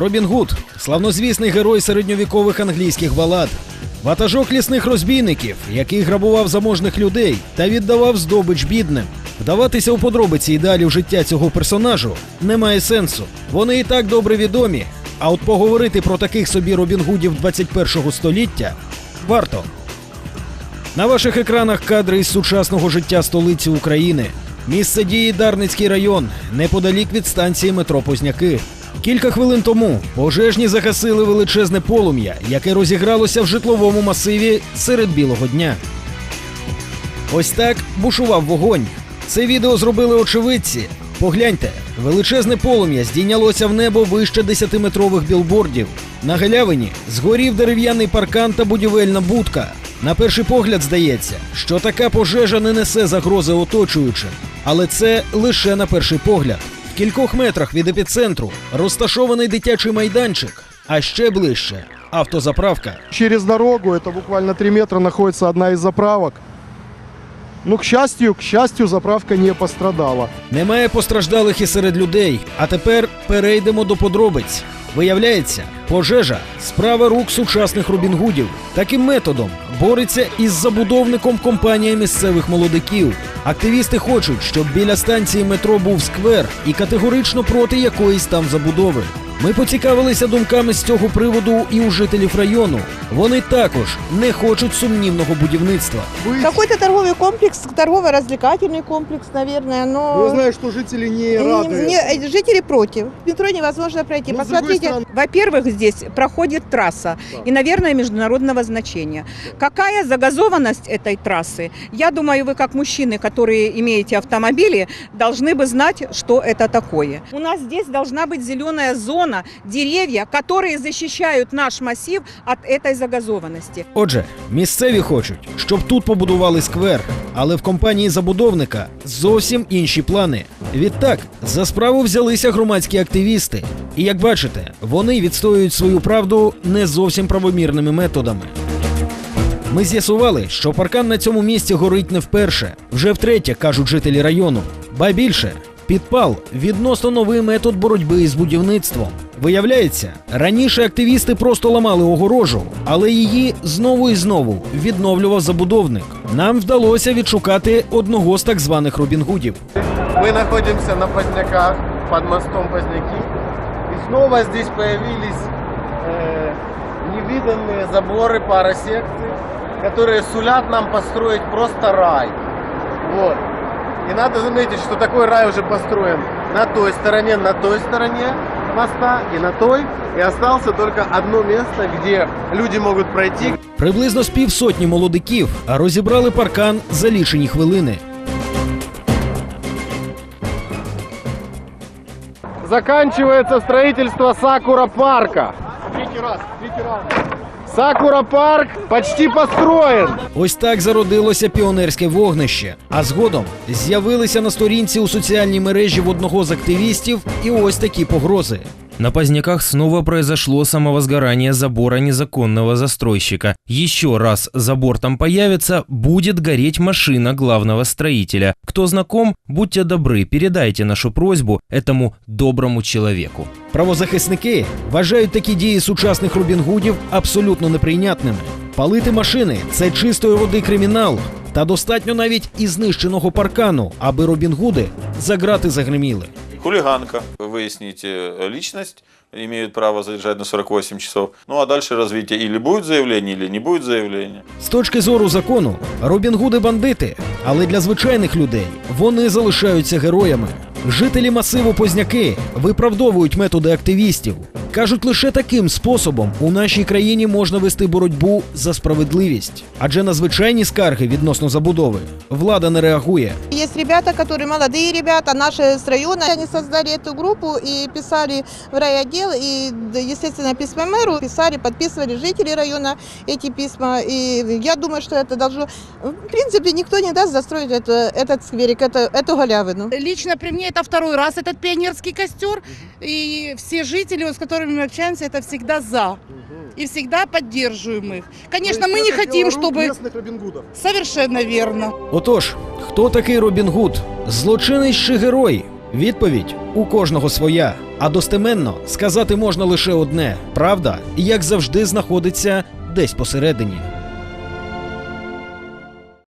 Робін Гуд славнозвісний герой середньовікових англійських балад. Ватажок лісних розбійників, який грабував заможних людей та віддавав здобич бідним. Вдаватися у подробиці і далі в життя цього персонажу немає сенсу. Вони і так добре відомі. А от поговорити про таких собі Робін Гудів 21-го століття варто. На ваших екранах кадри із сучасного життя столиці України. Місце дії Дарницький район, неподалік від станції метро Позняки. Кілька хвилин тому пожежні загасили величезне полум'я, яке розігралося в житловому масиві серед білого дня. Ось так бушував вогонь. Це відео зробили очевидці. Погляньте, величезне полум'я здійнялося в небо вище 10-метрових білбордів. На галявині згорів дерев'яний паркан та будівельна будка. На перший погляд здається, що така пожежа не несе загрози оточуючим. Але це лише на перший погляд. Кількох метрах від епіцентру розташований дитячий майданчик, а ще ближче автозаправка. Через дорогу, это буквально 3 метра, находится одна из заправок. Ну, к счастью, к счастью, заправка не пострадала. Немає постраждалих і серед людей. А тепер перейдемо до подробиць. Виявляється, пожежа справа рук сучасних Робінгудів. Таким методом бореться із забудовником компанія місцевих молодиків. Активісти хочуть, щоб біля станції метро був сквер і категорично проти якоїсь там забудови. Ми поцікавилися думками з цього приводу і у жителів району. Вони також не хочуть сумнівного будівництва. Вы, Какой-то торговый комплекс, торгово-развлекательный комплекс, наверное, но... вы знаете, что жители не рады. Не- не- жители против. В метро невозможно пройти. Ну, с другой Посмотрите, стороны- Во-первых, здесь проходит трасса и, наверное, международного значения. Какая загазованность этой трассы? Я думаю, вы как мужчины, которые имеете автомобили, должны бы знать, что это такое. У нас здесь должна быть зеленая зона, деревья, которые защищают наш массив от этой загазованности. Отже, місцеві хочуть, щоб тут побудували сквер, але в компанії забудовника зовсім інші плани. Відтак, за справу взялися громадські активісти. І як бачите, вони відстоюють свою правду не зовсім правомірними методами. Ми з'ясували, що паркан на цьому місці горить не вперше, вже втретє, кажуть жителі району. Ба більше, підпал відносно новий метод боротьби із будівництвом. Виявляється, раніше активісти просто ламали огорожу, але її знову і знову відновлював забудовник. Нам вдалося відшукати одного з так званих Робінгудів. Мы находимся на Поздняках, под мостом Поздняки. И снова здесь появились э, невиданные заборы пара секций, которые сулят нам построить просто рай. Вот. И надо заметить, что такой рай уже построен на той стороне, на той стороне моста и на той. И остался только одно место, где люди могут пройти, Приблизно з півсотні молодиків розібрали паркан за лічені хвилини. Заканчивается строительство Сакура парка. Третий раз, третий раз. Сакура парк почти построєн. Ось так зародилося піонерське вогнище. А згодом з'явилися на сторінці у соціальній мережі в одного з активістів і ось такі погрози. На Поздняках снова произошло самовозгорание забора незаконного застройщика. Еще раз забор там появится, будет гореть машина главного строителя. Кто знаком, будьте добры, передайте нашу просьбу этому доброму человеку. Правозахисники вважають такі дії сучасних Робінгудів абсолютно неприйнятними. Палити машини це чистої води кримінал. Та достатньо навіть і знищеного паркану, аби Робінгуди за грати загриміли. Хулиганка. Выясните э, личность, имеют право задержать на 48 часов. Ну а дальше развитие или будет заявление, или не будет заявления. З точки зору закону, Робінгуди бандити, але для звичайних людей вони залишаються героями. Жителі масиву Позняки виправдовують методи активістів. Кажуть, лише таким способом у нашій країні можна вести боротьбу за справедливість. Адже на звичайні скарги відносно забудови влада не реагує. Есть ребята, которые молодые ребята, наши с района, они создали эту группу и писали в райотдел, и, да, естественно, письма мэру писали, подписывали жители района эти письма. И я думаю, что это должно... В принципе, никто не даст застроить это, этот скверик, это, эту галявину. Лично при мне это второй раз этот пионерский костер. И все жители, вот, с которыми мы общаемся, это всегда за. И всегда поддерживаем их. Конечно, мы не хотим, чтобы... Местных Робин Гудов. Совершенно верно. Отож, хто такий Робін Гуд? Злочинець чи герой? Відповідь у кожного своя. А достеменно сказати можна лише одне: правда, як завжди, знаходиться десь посередині.